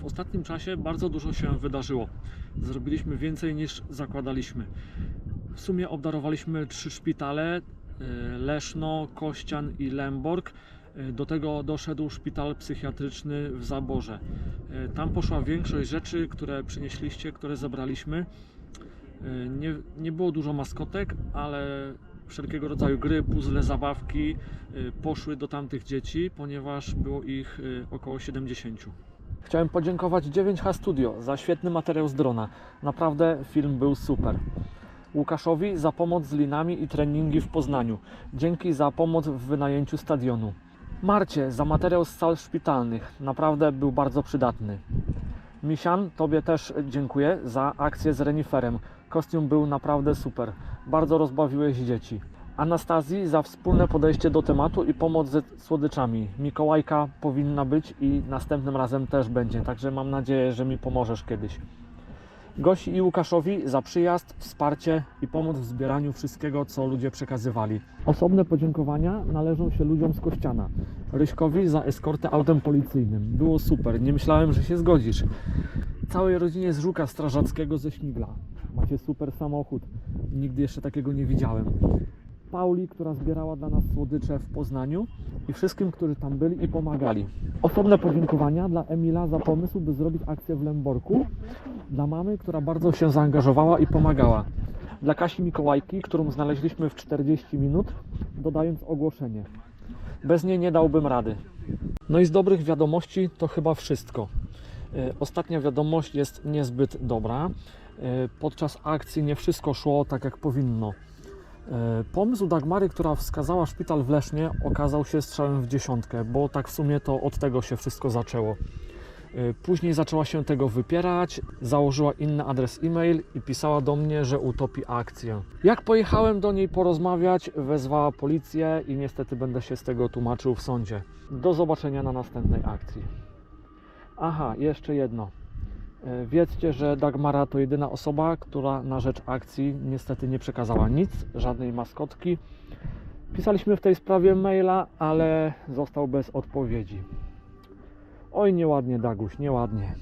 w ostatnim czasie bardzo dużo się wydarzyło. Zrobiliśmy więcej niż zakładaliśmy. W sumie obdarowaliśmy trzy szpitale: y, Leszno, Kościan i Lęborg. Y, Do tego doszedł szpital psychiatryczny w Zaborze. Y, Tam poszła większość rzeczy, które przynieśliście, które zebraliśmy. Y, Nie, nie było dużo maskotek, ale wszelkiego rodzaju gry, puzzle, zabawki poszły do tamtych dzieci, ponieważ było ich około 70. Chciałem podziękować 9H Studio za świetny materiał z drona. Naprawdę film był super. Łukaszowi za pomoc z linami i treningi w Poznaniu. Dzięki za pomoc w wynajęciu stadionu. Marcie za materiał z sal szpitalnych. Naprawdę był bardzo przydatny. Misian, Tobie też dziękuję za akcję z reniferem. Kostium był naprawdę super. Bardzo rozbawiłeś dzieci. Anastazji za wspólne podejście do tematu i pomoc ze słodyczami. Mikołajka powinna być i następnym razem też będzie, także mam nadzieję, że mi pomożesz kiedyś. Gosi i Łukaszowi za przyjazd, wsparcie i pomoc w zbieraniu wszystkiego, co ludzie przekazywali. Osobne podziękowania należą się ludziom z Kościana. Ryśkowi za eskortę autem policyjnym. Było super, nie myślałem, że się zgodzisz. Całej rodzinie z Żuka Strażackiego ze Śmigla. Macie super samochód. Nigdy jeszcze takiego nie widziałem. Pauli, która zbierała dla nas słodycze w Poznaniu i wszystkim, którzy tam byli i pomagali. Osobne podziękowania dla Emila za pomysł, by zrobić akcję w Lęborku. Dla mamy, która bardzo się zaangażowała i pomagała. Dla Kasi Mikołajki, którą znaleźliśmy w 40 minut, dodając ogłoszenie. Bez niej nie dałbym rady. No i z dobrych wiadomości to chyba wszystko. E, Ostatnia wiadomość jest niezbyt dobra. E, Podczas akcji nie wszystko szło tak jak powinno. E, Pomysł Dagmary, która wskazała szpital w Lesznie, okazał się strzałem w dziesiątkę, bo tak w sumie to od tego się wszystko zaczęło. E, Później zaczęła się tego wypierać, założyła inny adres e-mail i pisała do mnie, że utopi akcję. Jak pojechałem do niej porozmawiać, wezwała policję i niestety będę się z tego tłumaczył w sądzie. Do zobaczenia na następnej akcji. Aha, jeszcze jedno. E, Wiedzcie, że Dagmara to jedyna osoba, która na rzecz akcji niestety nie przekazała nic, żadnej maskotki. Pisaliśmy w tej sprawie maila, ale został bez odpowiedzi. Oj, nieładnie, Daguś, nieładnie.